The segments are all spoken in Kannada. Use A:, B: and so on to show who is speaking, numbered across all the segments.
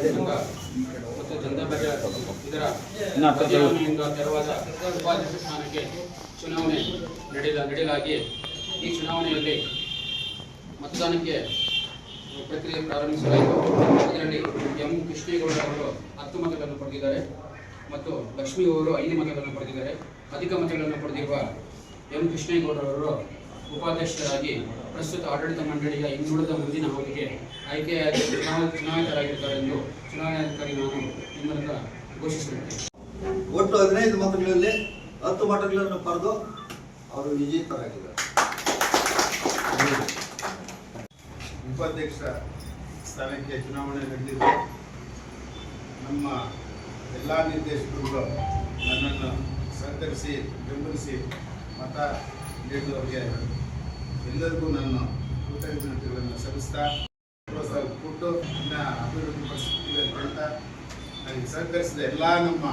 A: ಮತ್ತು ಇದರ ತೆರವಾದ ಉಪಾಧ್ಯಕ್ಷ ಸ್ಥಾನಕ್ಕೆ ಚುನಾವಣೆ ನಡೆಯಲ ನಡೆಯಲಾಗಿ ಈ ಚುನಾವಣೆಯಲ್ಲಿ ಮತದಾನಕ್ಕೆ ಪ್ರಕ್ರಿಯೆ ಪ್ರಾರಂಭಿಸಲಾಯಿತು. ಅದರಲ್ಲಿ ಎಂ ಕೃಷ್ಣೇಗೌಡ ಅವರು ಹತ್ತು ಮತಗಳನ್ನು ಪಡೆದಿದ್ದಾರೆ ಮತ್ತು ಲಕ್ಷ್ಮೀ ಅವರು ಐದು ಮತಗಳನ್ನು ಪಡೆದಿದ್ದಾರೆ. ಅಧಿಕ ಮತಗಳನ್ನು ಪಡೆದಿರುವ ಎಂ ಕೃಷ್ಣೇಗೌಡರವರು ಉಪಾಧ್ಯಕ್ಷರಾಗಿ ಪ್ರಸ್ತುತ ಆಡಳಿತ ಮಂಡಳಿಯ ಇನ್ನುಳಿದ ಮುಂದಿನ ಅವಧಿಗೆ ಆಯ್ಕೆಯಾದ ಚುನಾವ ಚುನಾಯಿತರಾಗಿದ್ದಾರೆ ಎಂದು ಚುನಾವಣಾಧಿಕಾರಿ ನಾನು ಈ ಮೂಲಕ ಘೋಷಿಸುತ್ತೇನೆ
B: ಒಟ್ಟು ಹದಿನೈದು ಮತಗಳಲ್ಲಿ ಹತ್ತು ಮತಗಳನ್ನು ಪಡೆದು ಅವರು ವಿಜೇತರಾಗಿದ್ದಾರೆ.
C: ಉಪಾಧ್ಯಕ್ಷ ಸ್ಥಾನಕ್ಕೆ ಚುನಾವಣೆ ನಡೆದಿದೆ ನಮ್ಮ ಎಲ್ಲ ನಿರ್ದೇಶಕರುಗಳು ನನ್ನನ್ನು ಸಹಕರಿಸಿ ಬೆಂಬಲಿಸಿ ಮತ ನೀಡಿದವರಿಗೆ ಎಲ್ಲರಿಗೂ ನಾನು ಕೃತಜ್ಞತೆಗಳನ್ನು ಸಲ್ಲಿಸ್ತಾ ಕೊಟ್ಟು ಇನ್ನ ಅಭಿವೃದ್ಧಿ ಪಡಿಸ್ತೀವಿ ಅಂತ ಹೇಳ್ತಾ ನನಗೆ ಸಹಕರಿಸಿದ ಎಲ್ಲ ನಮ್ಮ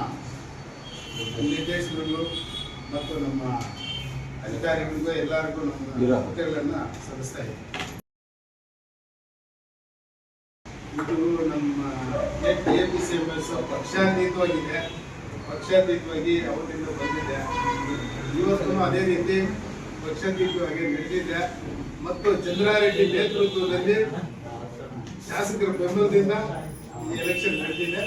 C: ನಿರ್ದೇಶಕರಿಗೂ ಮತ್ತು ನಮ್ಮ ಅಧಿಕಾರಿಗಳಿಗೂ ಎಲ್ಲರಿಗೂ ನಮ್ಮ ಕೃತಜ್ಞತೆಗಳನ್ನು ಸಲ್ಲಿಸ್ತಾ ಇದು ನಮ್ಮ A P C M S ಪಕ್ಷಾತೀತವಾಗಿದೆ. ಪಕ್ಷಾತೀತವಾಗಿ ಅವರಿಂದ ಬಂದಿದೆ. ಇವತ್ತು ಅದೇ ರೀತಿ ಪಕ್ಷಾತೀತವಾಗಿ ನಡೆದಿದೆ. ಮತ್ತು ಚಂದ್ರಾರೆಡ್ಡಿ ನೇತೃತ್ವದಲ್ಲಿ ಶಾಸಕರ ಬೆಂಬಲದಿಂದ ಈ ಎಲೆಕ್ಷನ್ ನಡೆದಿದೆ.